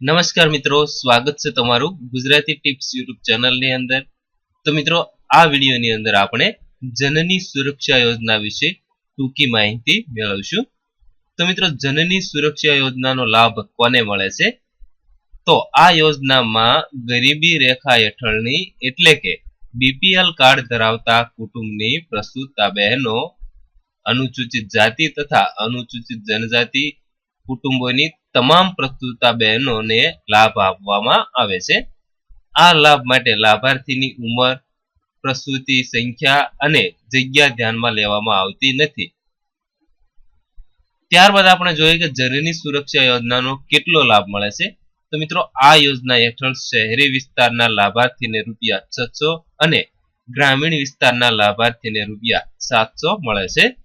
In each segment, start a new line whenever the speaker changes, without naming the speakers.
નમસ્કાર મિત્રો, સ્વાગત છે તમારું ગુજરાતી ટિપ્સ યુટ્યુબ ચેનલની અંદર. તો મિત્રો, આ વિડીયોની અંદર આપણે જનની સુરક્ષા યોજના વિશે ટૂંકી માહિતી મેળવશું. તો મિત્રો, જનની સુરક્ષા યોજનાનો લાભ કોને મળે છે? તો આ યોજનામાં ગરીબી રેખા હેઠળની એટલે કે બીપીએલ કાર્ડ ધરાવતા કુટુંબની પ્રસૂતા બહેનો, અનુસૂચિત જાતિ તથા અનુસૂચિત જનજાતિ કુટુંબોની તમામ પ્રસ્તુતા બહેનોને લાભ આપવામાં આવે છે. આ લાભ માટે લાભાર્થીની ઉંમર, પ્રસૂતિ સંખ્યા અને જગ્યા ધ્યાનમાં લેવામાં આવતી નથી. ત્યારબાદ આપણે જોઈએ કે જનની સુરક્ષા યોજનાનો કેટલો લાભ મળે છે. તો મિત્રો, આ યોજના હેઠળ શહેરી વિસ્તારના લાભાર્થીને રૂપિયા છસો અને ગ્રામીણ વિસ્તારના લાભાર્થીને રૂપિયા સાતસો મળે છે.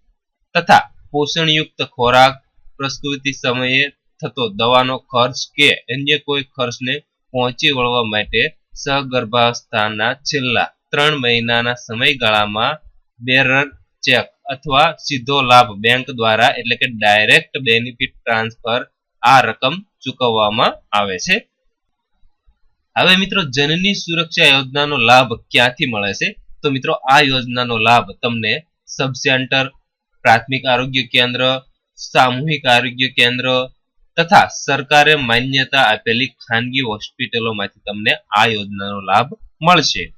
તથા પોષણયુક્ત ખોરાક પ્રસ્તુતિ સમયે થતો દવાનો ખર્ચ કે અન્ય કોઈ ખર્ચને પહોંચી વળવા માટે સગર્ભાવસ્થાના છેલ્લા ત્રણ મહિનાના સમયગાળામાં બેરર ચેક અથવા સીધો લાભ બેંક દ્વારા એટલે કે ડાયરેક્ટ બેનિફિટ ટ્રાન્સફર આ રકમ ચૂકવવામાં આવે છે. હવે મિત્રો જનની સુરક્ષા યોજનાનો લાભ ક્યાંથી મળે છે? તો મિત્રો આ યોજનાનો લાભ તમને સબ સેન્ટર, પ્રાથમિક આરોગ્ય કેન્દ્ર, સામૂહિક આરોગ્ય કેન્દ્ર તથા સરકારે માન્યતા આપેલી ખાનગી હોસ્પિટલોમાંથી તમને આ યોજનાનો લાભ મળશે.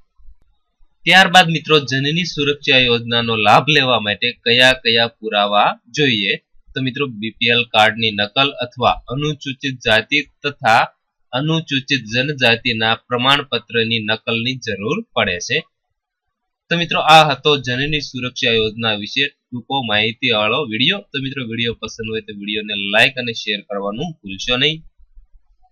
ત્યારબાદ મિત્રો, જનની સુરક્ષા યોજનાનો લાભ લેવા માટે કયા કયા પુરાવા જોઈએ? તો મિત્રો, બીપીએલ કાર્ડની નકલ અથવા અનુસૂચિત જાતિ તથા અનુસૂચિત જનજાતિના પ્રમાણપત્રની નકલની જરૂર પડે છે. તો મિત્રો, આ હતો જનની સુરક્ષા યોજના વિશે ટૂંકો માહિતી વાળો વીડિયો. તો મિત્રો, વીડિયો પસંદ હોય તો વિડીયોને લાઈક અને શેર કરવાનું ભૂલશો નહીં.